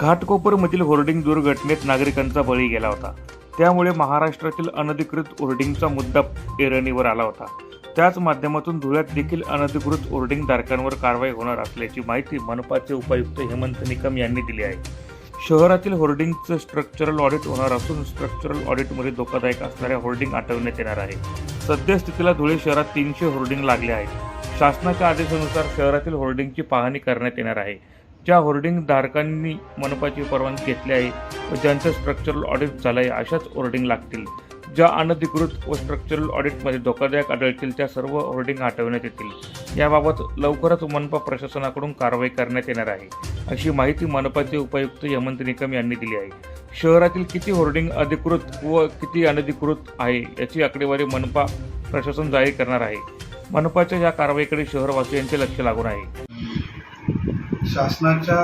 घाटकोपरमधील hoarding दुर्घटनेत नागरिकांचा बळी गेला होता. त्यामुळे महाराष्ट्रातील अनधिकृत होर्डिंगचा मुद्दा ऐरणीवर आला होता. त्याच माध्यमातून धुळ्यात देखील अनधिकृत होर्डिंग धारकांवर कारवाई होणार असल्याची माहिती मनपाचे उपायुक्त हेमंत निकम यांनी दिली आहे. शहरातील होर्डिंगचं स्ट्रक्चरल ऑडिट होणार असून स्ट्रक्चरल ऑडिटमध्ये धोकादायक असणाऱ्या होर्डिंग हटवण्यात येणार आहे. सद्यस्थितीला धुळे शहरात तीनशे होर्डिंग लागले आहेत. शासनाच्या आदेशानुसार शहरातील होर्डिंगची पाहणी करण्यात येणार आहे. ज्या होर्डिंग धारकांनी मनपाची परवानगी घेतली आहे व ज्यांचं स्ट्रक्चरल ऑडिट झालं आहे अशाच होर्डिंग लागतील. ज्या अनधिकृत व स्ट्रक्चरल ऑडिटमध्ये धोकादायक आढळतील त्या सर्व होर्डिंग हटवण्यात येतील. याबाबत लवकरच मनपा प्रशासनाकडून कारवाई करण्यात येणार आहे अशी माहिती मनपाचे उपायुक्त हेमंत निकम यांनी दिली आहे. शहरातील किती होर्डिंग अधिकृत व किती अनधिकृत आहे याची आकडेवारी मनपा प्रशासन जाहीर करणार आहे. मनपाच्या या कारवाईकडे शहरवासियांचे लक्ष लागून आहे. शासनाच्या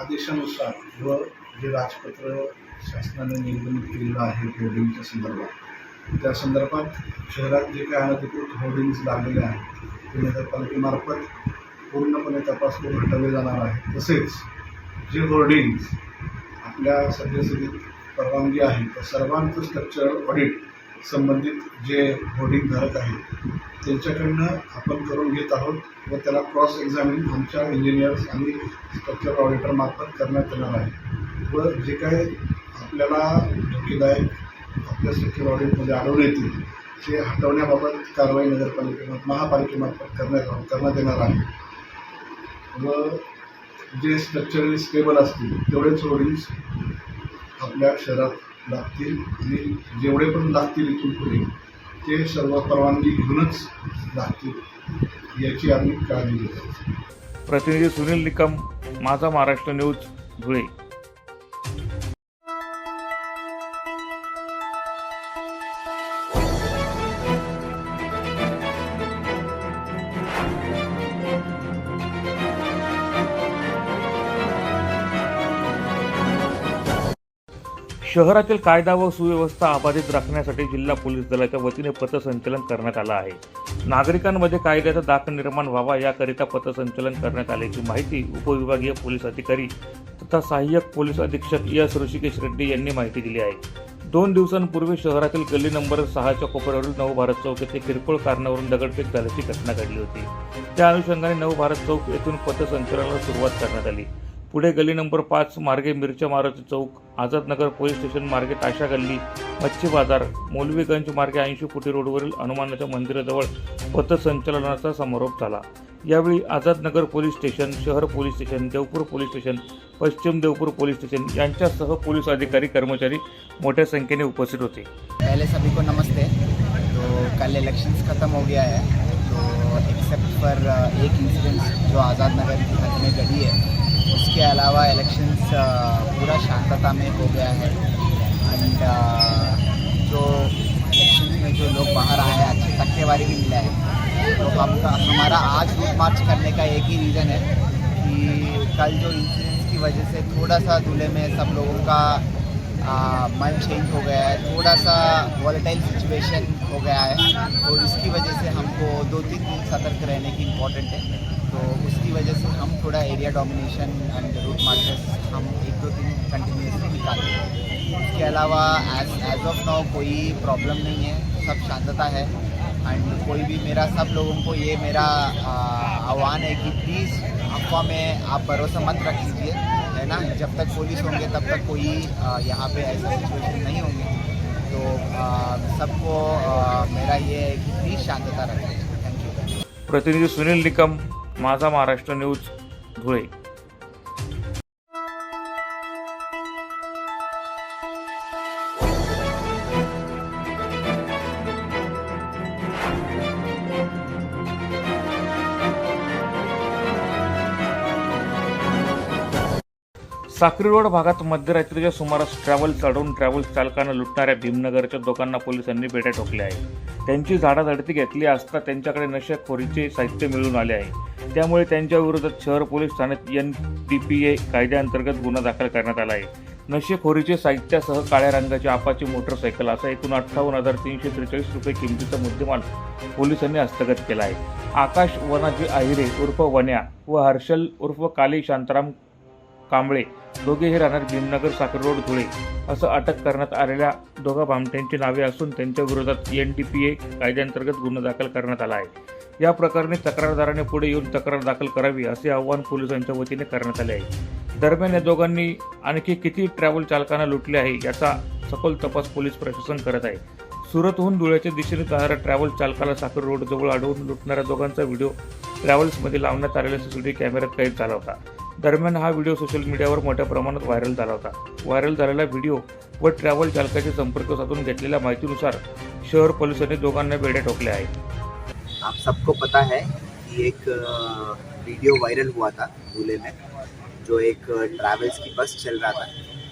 आदेशानुसार व जे राजपत्र शासनाने निर्गमित केलेलं आहे होर्डिंगच्या संदर्भात त्या संदर्भात शहरात जे काही अनधिकृत होर्डिंग्स लागलेले आहेत ते नगरपालिकेमार्फत पूर्णपणे तपास करून हटवले जाणार आहे तसेच जे होर्डिंग्स आपल्या सद्यस्थितीत परवानगी आहे त्या सर्वांचं स्ट्रक्चरल ऑडिट संबंधित जे होर्डिंग धारक आहेत त्यांच्याकडनं आपण करून घेत आहोत व त्याला क्रॉस एक्झामिन आमच्या इंजिनियर्स आणि स्ट्रक्चर ऑडिटरमार्फत करण्यात येणार आहे. व जे काय आपल्याला धोकेदायक आपल्या स्ट्रक्चर ऑडिटमध्ये आढळून येतील ते हटवण्याबाबत कारवाई नगरपालिकेमार्फत महापालिकेमार्फत करण्यात करण्यात येणार आहे. व जे स्ट्रक्चरली स्टेबल असतील तेवढेच होर्डिंग्स आपल्या शहरात लागतील आणि जेवढे पण लागतील इथून पुढे ते सर्व परवानगी घेऊनच लागतील याची आम्ही काळजी घेतो. प्रतिनिधी सुनील निकम माझा महाराष्ट्र न्यूज धुळे. शहरातील कायदा व सुव्यवस्था अबाधित राखण्यासाठी जिल्हा पोलीस दलाच्या वतीने पथसंचलन करण्यात आलं आहे. नागरिकांमध्ये कायद्याचा दाख निर्माण व्हावा याकरिता पथसंचलन करण्यात आल्याची माहिती उपविभागीय पोलीस अधिकारी तथा सहाय्यक पोलीस अधीक्षक एस ऋषिकेश रेड्डी यांनी माहिती दिली आहे. दोन दिवसांपूर्वी शहरातील गल्ली नंबर सहाच्या कोपऱ्यावरील नवभारत चौक येथे किरकोळ कारणावरून दगडफेक झाल्याची घटना घडली होती. त्या अनुषंगाने नवभारत चौक येथून पथसंचलनाला सुरुवात करण्यात आली. पुढे गल्ली नंबर पाच मार्गे मिरच्या मारुती चौक आझादनगर पोलीस स्टेशन मार्गे ताशा गल्ली मच्छी बाजार मौलवीगंज मार्गे ऐंशी फुटी रोडवरील हनुमानाच्या मंदिराजवळ पथसंचलनाचा समारोप झाला. यावेळी आझादनगर पोलीस स्टेशन शहर police station Deopur police station पश्चिम देवपूर पोलीस स्टेशन यांच्यासह पोलीस अधिकारी कर्मचारी मोठ्या संख्येने उपस्थित होते. पहले सभी को नमस्ते। तो कल इलेक्शंस ख़त्म हो गया है। तो एक्सेप्ट फॉर एक इंसिडेंट जो आज़ाद नगर की हद में घटी है उसके अलावा इलेक्शंस पूरा शांतता में हो गया है। एंड जो इलेक्शंस में जो लोग बाहर आए हैं अच्छी टक्केवारी भी मिला है। तो हम हमारा आज रूट मार्च करने का एक ही रीज़न है कि कल जो इंसिडेंट्स की वजह से थोड़ा सा दूल्हे में सब लोगों का मन चेंज हो गया है थोड़ा सा वॉलेटाइल सिचुएशन हो गया है तो इसकी वजह से हमको दो तीन दिन सतर्क रहने की इम्पोर्टेंट है। तो उसकी वजह से हम थोड़ा area domination and route marches हम एक दो दिन कंटिन्यूसली निकालते हैं। उसके अलावा एज एज ऑफ़ नाउ कोई प्रॉब्लम नहीं है, सब शांतता है। एंड कोई भी मेरा, सब लोगों को ये मेरा आह्वान है कि प्लीज़ अफवाह में आप भरोसा मत रख लीजिए। है ना? जब तक पुलिस होंगे तब तक कोई यहाँ पे ऐसा सिचुएशन नहीं होंगे। तो सबको मेरा ये है कि प्लीज़ शांतता रखें। थैंक यू प्रतिनिधी सुनील निकम माझा महाराष्ट्र न्यूज धुळे. साक्री रोड भागात मध्यरात्रीच्या सुमारास ट्रॅव्हल चढवून ट्रॅव्हल्स चालकांना लुटणाऱ्या भीमनगरच्या दोघांना पोलिसांनी बेट्या ठोकल्या आहे त्यांची झाडाझडती घेतली असता त्यांच्याकडे नशेखोरीचे साहित्य मिळून आले आहे. त्यामुळे त्यांच्याविरोधात शहर पोलीस ठाण्यात एन डी पी ए कायद्याअंतर्गत गुन्हा दाखल करण्यात आला आहे. नशेखोरीचे साहित्यासह काळ्या रंगाची आपाची मोटरसायकल असा एकूण अठ्ठावन्न हजार तीनशे त्रेचाळीस रुपये किमतीचा मुद्देमाल पोलिसांनी हस्तगत केला आहे. आकाश वनाजी आहिरे उर्फ वन्या व हर्षल उर्फ काली शांताराम कांबळे दोघे हे राहणार भीमनगर साखर रोड धुळे. असं अटक करण्यात आलेल्या दोघा भामट्यांची नावे असून त्यांच्या विरोधात एन डी पी ए कायद्याअंतर्गत गुन्हा दाखल करण्यात आला आहे. या प्रकरणी तक्रारदाराने पुढे येऊन तक्रार दाखल करावी असे आवाहन पोलिसांच्या वतीने करण्यात आले आहे. दरम्यान या दोघांनी आणखी किती ट्रॅव्हल चालकांना लुटले आहे याचा सखोल तपास पोलीस प्रशासन करत आहे. सुरतहून धुळ्याच्या दिशेने जाणाऱ्या ट्रॅव्हल चालकाला साखर रोड जवळ अडवून लुटणाऱ्या दोघांचा व्हिडिओ ट्रॅव्हल्समध्ये लावण्यात आलेल्या सीसीटीव्ही कॅमेऱ्यात कैद झाला होता. दरम्यान हा व्हिडिओ सोशल मीडियावर मोठ्या प्रमाणात व्हायरल झाला होता. व्हायरल झालेला व्हिडिओ व ट्रॅव्हल चालकाचे संपर्क साधून घेतलेल्या माहितीनुसार शहर पोलिसांनी दोघांना बेड्या ठोकल्या आहेत. आप सबको पता है कि एक वीडियो वायरल हुआ था धूले में जो एक ट्रैवल्स की बस चल रहा था।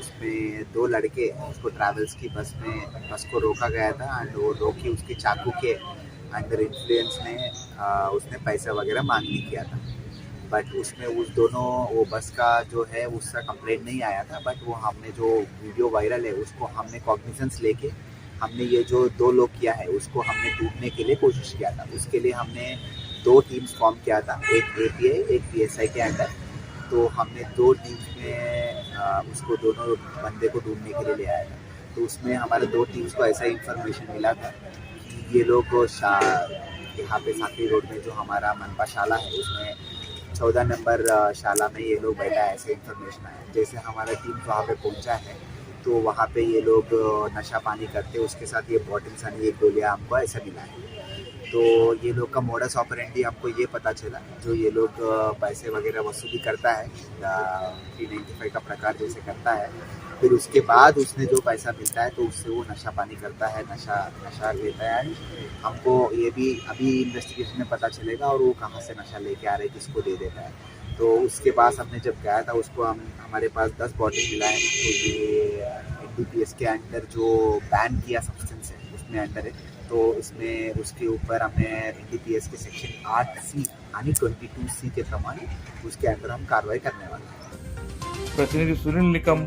उसमें दो लड़के उसको ट्रैवल्स की बस में बस को रोका गया था एंड वो रोकी उसके चाकू के अंडर इन्फ्लुएंस ने उसने पैसा वगैरह मांगनी किया था। बट उसमें उस दोनों, वो बस का जो है, उसका कंप्लेंट नहीं आया था बट वो हमने जो वीडियो वायरल है, उसको हमने कॉग्निजेंस लेके हमने ये जो दो लोग किया है, उसको हमने ढूँढने के लिए कोशिश किया था। उसके लिए हमने दो टीम्स फॉर्म किया था, एक ए पी आई एक पी एस आई के अंडर तो हमने दो टीम्स में उसको दोनों बंदे को ढूँढने के लिए ले आया था। तो उसमें हमारे दो टीम्स को ऐसा इंफॉर्मेशन मिला था कि ये लोग यहाँ पे साकरी रोड में जो हमारा मनपाशाला है, उसमें चौदह नंबर शाला में ये लोग बैठा है, ऐसे इन्फॉर्मेशन आया जैसे हमारा टीम वहाँ पे पहुँचा है तो वहाँ पे ये लोग नशा पानी करते उसके साथ ये बॉटल्स आणि एक गोलियाँ हमको ऐसा मिला है। तो ये लोग का मोडस ऑपरेंडी आपको ये पता चला, जो ये लोग पैसे वगैरह वसूली करता है थ्री नाइन्टी फाइव का प्रकार जैसे करता है फिर उसके बाद उसने जो पैसा मिलता है तो उससे वो नशा पानी करता है, नशा नशा लेता है। हमको ये भी अभी इन्वेस्टिगेशन में पता चलेगा और वो कहाँ से नशा लेके आ रहे किसको दे देता है। तो उसके पास हमने जब गया था, उसको हम, हमारे पास दस बॉटल मिला है तो ये एन के अंडर जो बैन किया सब्सटेंस है, उसमें अंडर है। तो इसमें उसके ऊपर हमने एन के सेक्शन आठ सी यानी ट्वेंटी टू सी के प्रमाणे, उसके अंदर हम कार्रवाई करने वाले हैं। प्रतिनिधी सुनील निकम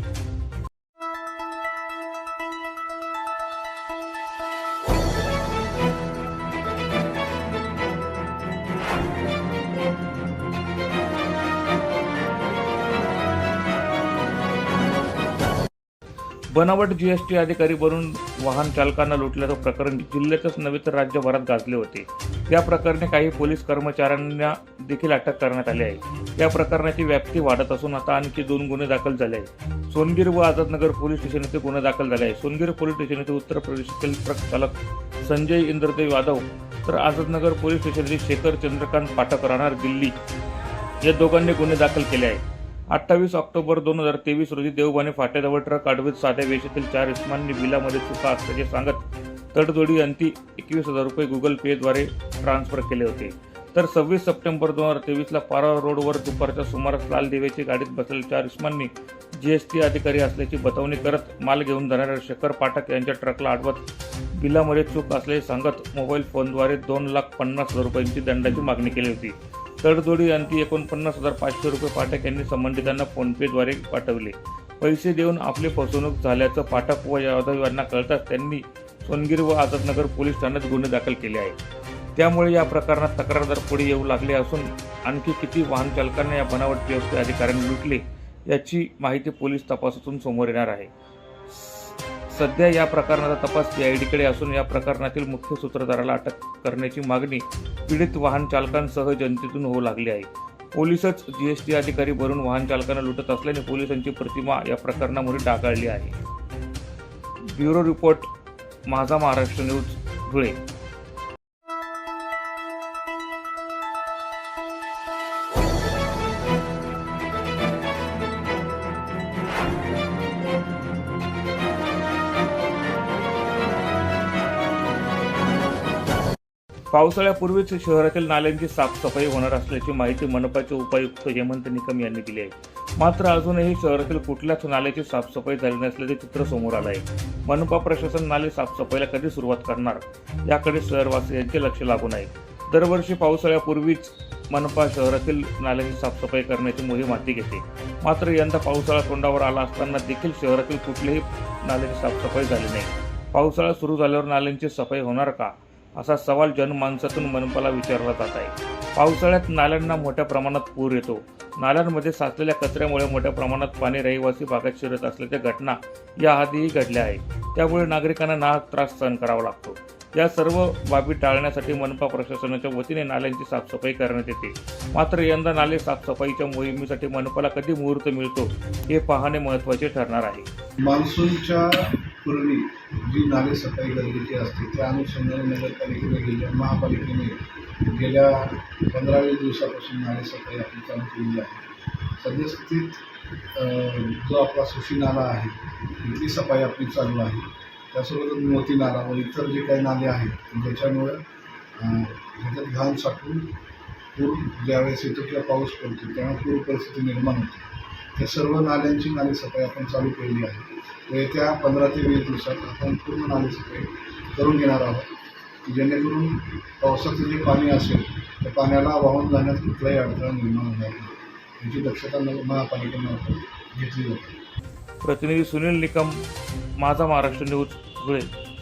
बनावट जीएसटी अधिकारी बनून वाहन चालकांना लुटल्याचं प्रकरण जिल्ह्यातच नव्हे तर राज्यभरात गाजले होते. या प्रकरणी काही पोलीस कर्मचाऱ्यांना देखील अटक करण्यात आली आहे. या प्रकरणाची व्याप्ती वाढत असून आता आणखी दोन गुन्हे दाखल झाले आहेत. सोनगीर व आझादनगर पोलीस स्टेशन येथे गुन्हे दाखल झाले आहे सोनगीर पोलीस स्टेशन येथे उत्तर प्रदेशातील ट्रक चालक संजय इंद्रदेव यादव तर आझादनगर पोलीस स्टेशन येथे शेखर चंद्रकांत पाठक राहणार दिल्ली. या दोघांनी गुन्हे दाखल केले आहेत. अठ्ठावीस ऑक्टोबर दोन हजार तेवीस रोजी देवबाने फाट्याजवळ ट्रक अडवीत साध्या वेशेतील चार इस्मांनी बिलामध्ये चुका असल्याचे सांगत तडजोडी अंती एकवीस हजार रुपये गुगल पेद्वारे ट्रान्सफर केले होते. तर सव्वीस सप्टेंबर दोन हजार तेवीसला पारा रोडवर दुपारच्या सुमारास लाल देवीची गाडीत बसलेल्या चार इस्मांनी जीएसटी अधिकारी असल्याची बतावणी करत माल घेऊन जाणाऱ्या शेखर पाठक यांच्या ट्रकला अडवत बिलामध्ये चूक असल्याचे सांगत मोबाईल फोनद्वारे दोन लाख पन्नास हजार रुपयांची दंडाची मागणी केली होती. तडजोडी अंती एकोणपन्नास हजार पाचशे रुपये पाठक यांनी संबंधितांना फोनपेद्वारे पाठवले. पैसे देऊन आपली फसवणूक झाल्याचं पाठक व यादव यांना कळताच त्यांनी सोनगिर व आझादनगर पोलीस ठाण्यात गुन्हे दाखल केले आहेत. त्यामुळे या प्रकरणात तक्रारदार पुढे येऊ लागले असून आणखी किती वाहन चालकांना या बनावट जीएसटी अधिकाऱ्यांनी लुटले याची माहिती पोलीस तपासातून समोर येणार आहे. सध्या या प्रकरणाचा तपास सीआयडीकडे असून या प्रकरणातील मुख्य सूत्रधाराला अटक करण्याची मागणी पीडित वाहन चालकांसह जनतेतून होऊ लागली आहे. पोलिसच जीएसटी अधिकारी बनून वाहन चालकांना लुटत असल्याने पोलिसांची प्रतिमा या प्रकरणामुळे डागाळली आहे. ब्युरो रिपोर्ट माझा महाराष्ट्र न्यूज धुळे. पावसाळ्यापूर्वीच शहरातील नाल्यांची साफसफाई होणार असल्याची माहिती मनपाचे उपायुक्त हेमंत निकम यांनी दिली आहे. मात्र अजूनही शहरातील कुठल्याच नाल्याची साफसफाई झाली नसल्याचे चित्र समोर आलं आहे मनपा प्रशासन नाले साफसफाईला कधी सुरुवात करणार याकडे शहरवासियांचे लक्ष लागून आहे. दरवर्षी पावसाळ्यापूर्वीच मनपा शहरातील नाल्यांची साफसफाई करण्याची मोहीम हाती घेते. मात्र यंदा पावसाळा तोंडावर आला असताना देखील शहरातील कुठल्याही नाल्याची साफसफाई झाली नाही. पावसाळा सुरू झाल्यावर नाल्यांची सफाई होणार का? असा सवाल जनमानसातून मनपाला विचारला जात आहे. पावसाळ्यात नाल्यांना मोठ्या प्रमाणात पूर येतो. नाल्यांमध्ये साचलेल्या कचऱ्यामुळे मोठ्या प्रमाणात पाणी रहिवासी भागात शिरत असल्याच्या घटना याआधीही घडल्या आहेत. त्यामुळे नागरिकांना नाहक त्रास सहन करावा लागतो. या सर्व बाबी टाळण्यासाठी मनपा प्रशासनाच्या वतीने नाल्यांची साफसफाई करण्यात येते. मात्र यंदा नाले साफसफाईच्या मोहिमेसाठी मनपाला कधी मुहूर्त मिळतो हे पाहणे महत्त्वाचे ठरणार आहे. मान्सूनच्या पूर्वी जी नाले सफाई गरजेची असते त्या अनुषंगाने नगरपालिकेने गेल्या महापालिकेने गेल्या पंधरा वीस दिवसापासून नाले सफाई आपली चालू केलेली आहे. सद्यस्थितीत जो आपला सुशी नाला आहे इथली सफाई आपली चालू आहे. त्यासोबतच मोती नाला व इतर जे काही नाले आहेत ज्याच्यामुळं ह्याच्यात घाण साठून पूर ज्यावेळेस येतो किंवा पाऊस पडतो त्यामुळे पूर परिस्थिती निर्माण होते. त्या सर्व नाल्यांची नाली सफाई आपण चालू केलेली आहे. येत्या पंधरा ते वीस दिवसात आपण पूर्ण नाली सफाई करून घेणार आहोत जेणेकरून पावसाचं जे पाणी असेल त्या पाण्याला वाहून जाण्यात कुठलाही अडथळा निर्माण होणार नाही. याची दक्षता नगर महापालिकेमार्फत घेतली जाते. प्रतिनिधी सुनील निकम माझा महाराष्ट्र न्यूज धुळे.